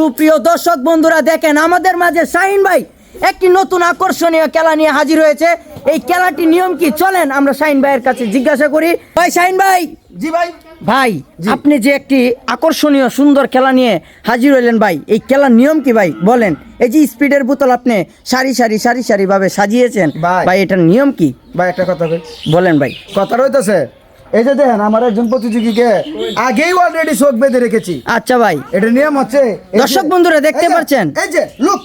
সুপ্রিয় দর্শক বন্ধুরা দেখেন আমাদের মাঝে শাহিন ভাই একটি নতুন আকর্ষণীয় খেলা নিয়ে হাজির হয়েছে। এই খেলাটি নিয়ম কি? চলেন আমরা শাহিন ভাইয়ের কাছে জিজ্ঞাসা করি। ভাই শাহিন ভাই! জি ভাই। ভাই আপনি যে একটি আকর্ষণীয় সুন্দর খেলা নিয়ে হাজির হইলেন ভাই এই খেলার নিয়ম কি ভাই? বলেন। এই যে স্পিডের বোতল আপনি সারি সারি সারি সারি ভাবে সাজিয়েছেন ভাই। ভাই এটার নিয়ম কি? ভাই একটা কথা বলেন ভাই। কথা রইতেছে এই যে দেখেন আমার একজন প্রতিযোগীকে আগেই অলরেডি শোক বেঁধে রেখেছি। আচ্ছা ভাই। এটা নিয়ম হচ্ছে দর্শক বন্ধুরা দেখতে পাচ্ছেন? এই যে লুক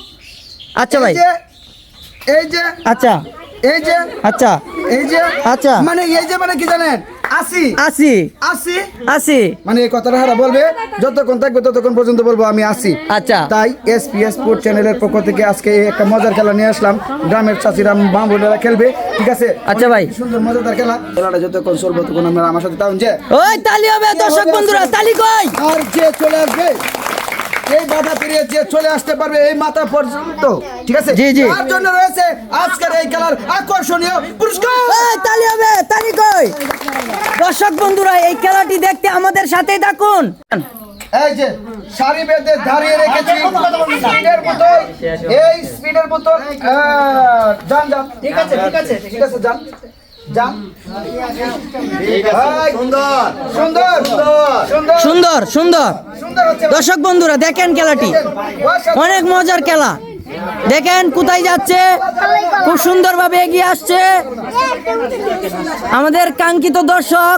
আচ্ছা ভাই। এই যে আচ্ছা। এই যে আচ্ছা। এই যে আচ্ছা। মানে এই যে মানে কি জানেন? আসি। আসি। আসি? আসি। মানে এই কথাটা হারা বলবে যতক্ষণ থাকবে ততক্ষণ পর্যন্ত বলব আমি আসি। আচ্ছা। তাই এস পি এস স্পোর্ট চ্যানেলের পক্ষ থেকে আজকে একটা মজার খেলা নিয়ে আসলাম। গ্রামের চাষিরা মা বোনেরা খেলবে ঠিক আছে? আচ্ছা ভাই। সুন্দর মজাদার খেলা। খেলাটা যতক্ষণ চলবে ততক্ষণ আমরা আমার সাথে তাহলে যে। ওই তালি হবে দর্শক বন্ধুরা তালি কই? আর যে চলে আসবে। এই বাধা পেরিয়ে যে চলে আসতে পারবে এই মাথা পর্যন্ত। ঠিক আছে? জি, জি। তার জন্য রয়েছে আজকের এই খেলার আকর্ষণীয় পুরস্কার। তালি হবে তালি কই? দর্শক বন্ধুরা এই খেলাটি দেখতে আমাদের সাথেই থাকুন। এই যে সারি বেঁধে দাঁড়িয়ে রেখেছি স্পিডের বোতল। এই স্পিডের বোতল যান যান। ঠিক আছে ঠিক আছে ঠিক আছে যান। যান। এই, সুন্দর। সুন্দর। সুন্দর। সুন্দর সুন্দর। দর্শক বন্ধুরা দেখেন খেলাটি। অনেক মজার খেলা। দেখেন কোথায় যাচ্ছে খুব সুন্দরভাবে এগিয়ে আসছে। আমাদের কাঙ্ক্ষিত দর্শক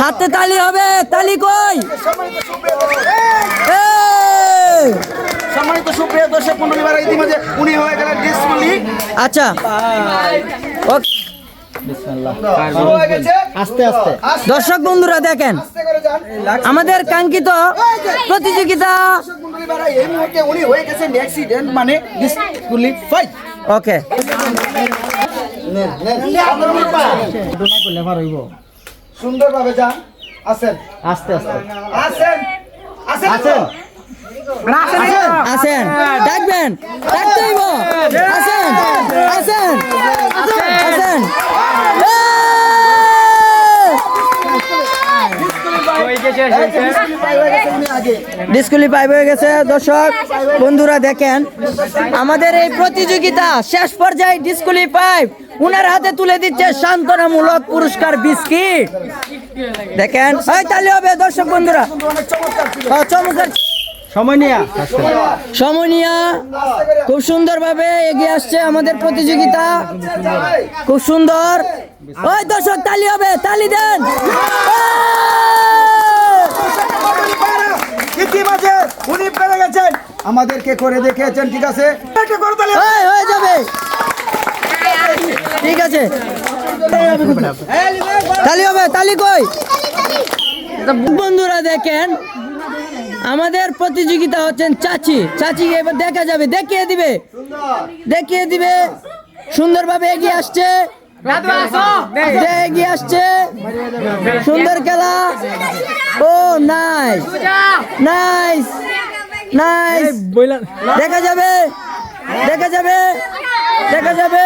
হাতে তালি হবে। তালি কই? সম্মানিত সুপ্রিয় দর্শক মন্ডলী বারা ইতিমধ্যে উনি হয়ে গেলেন ডিসপ্লি আচ্ছা। ওকে। শুরু হয়ে গেছে আস্তে আস্তে। দর্শক বন্ধুরা দেখেন আমাদের কাঙ্ক্ষিত প্রতিযোগিতা। এই মুহূর্তে উনি হয়ে গেছেন অ্যাক্সিডেন্ট মানে ডিসপ্লি ফাইট ওকে। সুন্দরভাবে যান আসেন আস্তে আস্তে। আসেন। আসেন আসেন। আসেন। ডাকবেন। আসেন। আসেন। আসেন। ডিসকুলি পাইপ হয়ে গেছে দর্শক বন্ধুরা দেখেন আমাদের এই প্রতিযোগিতা শেষ পর্যায়ে ডিসকুলি পাইপ উনার হাতে তুলে দিচ্ছে সান্ত্বনামূলক পুরস্কার বিস্কিট। দেখেন তালি হবে দর্শক বন্ধুরা। চমৎকার। চমৎকার সমনিয়া খুব সুন্দরভাবে এগিয়ে আসছে আমাদের প্রতিযোগিতা। খুব সুন্দর। ওই দর্শক তালি হবে তালি দেন। ইতিমধ্যে উনি পেরে গেছেন। আমাদেরকে করে দেখিয়েছেন ঠিক আছে? হয়ে যাবে। ঠিক আছে। তালি হবে তালি কই? বন্ধুরা দেখেন আমাদের প্রতিযোগিতা হচ্ছেন চাচি। চাচি এবার দেখা যাবে দেখিয়ে দিবে। দেখিয়ে দিবে। সুন্দরভাবে এগিয়ে আসছে। এগিয়ে আসছে সুন্দর খেলা। ও নাইস নাইস নাইস দেখা যাবে। দেখা যাবে। দেখা যাবে।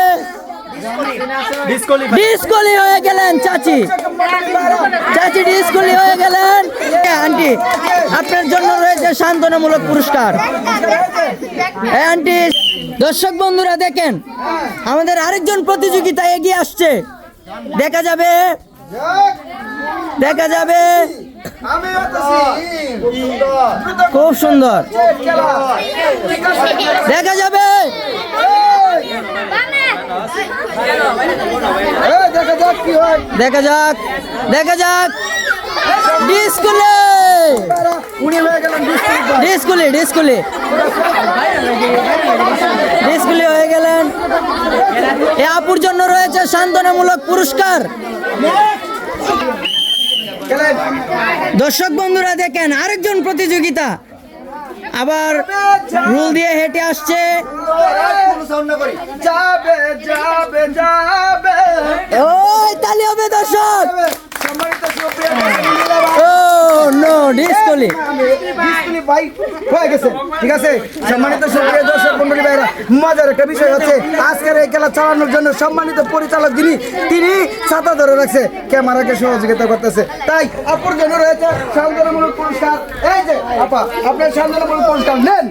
ডিসকলি হয়ে গেলেন চাচি। চাচি ডিসকলি হয়ে গেলেন। এ, আন্টি আপনার জন্য রয়েছে সান্ত্বনামূলক পুরস্কার। এই আন্টি দর্শক বন্ধুরা দেখেন আমাদের আরেকজন প্রতিযোগিতা এগিয়ে আসছে। দেখা যাবে। দেখা যাবে। খুব সুন্দর। দেখা যাবে। দেখা যাক কি হয়। দেখা যাক দেখা যাক। ডিসকুলে। ডিসকুলি ডিসকুলি। ডিসকুলি হয়ে গেলেন। এ আপুর জন্য রয়েছে সান্ত্বনামূলক পুরস্কার। দর্শক বন্ধুরা দেখেন, আরেকজন প্রতিযোগিতা। আবার রুল দিয়ে হেঁটে আসছে। ওই তালি হবে দর্শক। ঠিক আছে? সম্মানিত সুপ্রিয় মজার একটা বিষয় হচ্ছে আজকের এই খেলা চালানোর জন্য সম্মানিত পরিচালক যিনি তিনি ছাতা ধরে রাখছে ক্যামেরাকে সহযোগিতা করতেছে তাই আপুর জন্য রয়েছে সান্ত্বনামূলক পুরস্কার এই যে আপা আপনার সান্ত্বনামূলক পুরস্কার নেন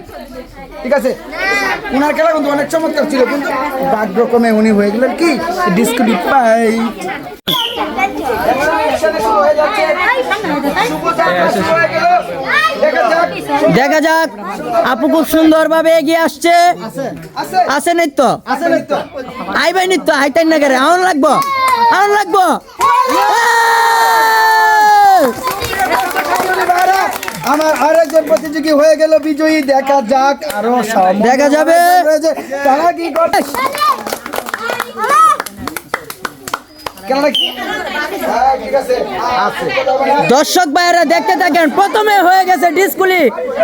ঠিক আছে ওনার খেলা কিন্তু অনেক চমৎকার ছিল কিন্তু ভাগ্যক্রমে উনি হয়ে গেলেন কি ডিসকুলি পাই দেখা যাক দেখা যাক আপু খুব সুন্দর ভাবে এগিয়ে আসছে। আছে নৃত্য? নৃত্য আইবাই নৃত্য হাইটাই না করে আউন লাগবো আউন লাগবো। আমার আরেকজন প্রতিযোগী হয়ে গেল বিজয়ী দেখা যাক আরও দেখা যাবে। তারা কি করে খেলাটা কি- হ্যাঁ, ঠিক আছে আছে দর্শক ভাইয়েরা দেখতে থাকেন প্রথমে হয়ে গেছে ডিসকুলি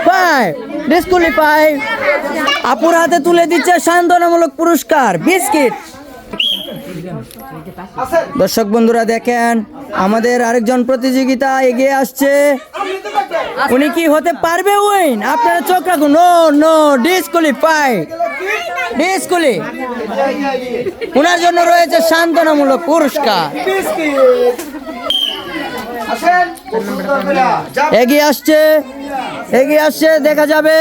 পায় ডিসকুলি পাই। আপুর হাতে তুলে দিচ্ছে সান্ত্বনামূলক পুরস্কার বিস্কিট। দর্শক বন্ধুরা দেখেন আমাদের আরেকজন প্রতিযোগিতা এগিয়ে আসছে। উনি কি হতে পারবে উইন? আপনারা চোখ রাখুন। নো নো ডিসকুলি পাই। ডিসকুলি ওনার জন্য রয়েছে সান্ত্বনামূলক পুরস্কার। এগিয়ে আসছে এগিয়ে আসছে দেখা যাবে।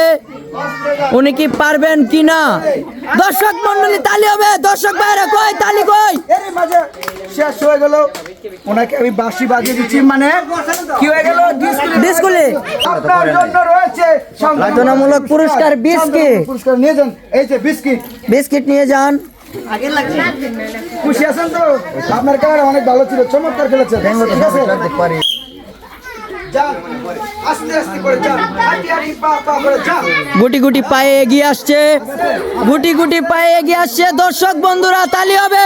উনি কি পারবেন কি না? দর্শক মন্ডলী তালি হবে। দর্শক ভাইরা কই? তালি কই? শেষ হয়ে গেল। ওনাকে আমি বাঁশি বাজিয়ে দিচ্ছি মানে কি হয়ে গেল? ডিসকুলি। আপনার জন্য রয়েছে সান্ত্বনামূলক পুরস্কার বিস্কিট। পুরস্কার। নিয়ে যান। এই যে বিস্কিট। বিস্কিট নিয়ে যান। খুশি আছেন তো? আপনার ক্যামেরা অনেক ভালো ছিল চমৎকার খেলেছেন। ঠিক আছে? যান। আস্তে আস্তে করে যান। হাঁটি হাঁটি পা পা করে যান। গুটি গুটি পায়ে এগিয়ে আসছে। গুটি গুটি পায়ে এগিয়ে আসছে। দর্শক বন্ধুরা তালি হবে।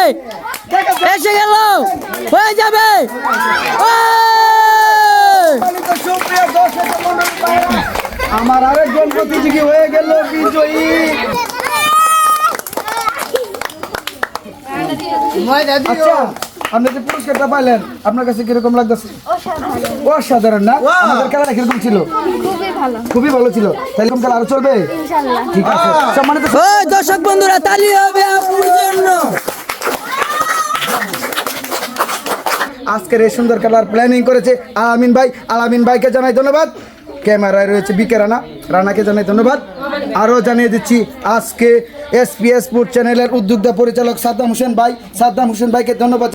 এসে গেল। হয়ে যাবে। আমার আরেকজন প্রতিযোগী হয়ে গেল বিজয়ী। আচ্ছা আপনি যে পুরস্কারটা পাইলেন আপনার কাছে কীরকম লাগতেছে? অসাধারণ। না? আমাদের খেলাটা কীরকম ছিল? খুবই ভালো। ছিল। তাহলে এরকম খেলা আরও চলবে? ঠিক আছে। সম্মানিত দর্শক বন্ধুরা তালি হবে জন্য। আজকের এই সুন্দর খেলার প্ল্যানিং করেছে আলামিন ভাই। আলামিন ভাইকে জানাই ধন্যবাদ। ক্যামেরায় রয়েছে বিকে রানা। রানাকে জানাই ধন্যবাদ। আরও জানিয়ে দিচ্ছি আজকে এসপিএস ফুড চ্যানেলের উদ্যোক্তা পরিচালক সাদ্দাম হোসেন ভাই। সাদ্দাম হোসেন ভাইকে ধন্যবাদ।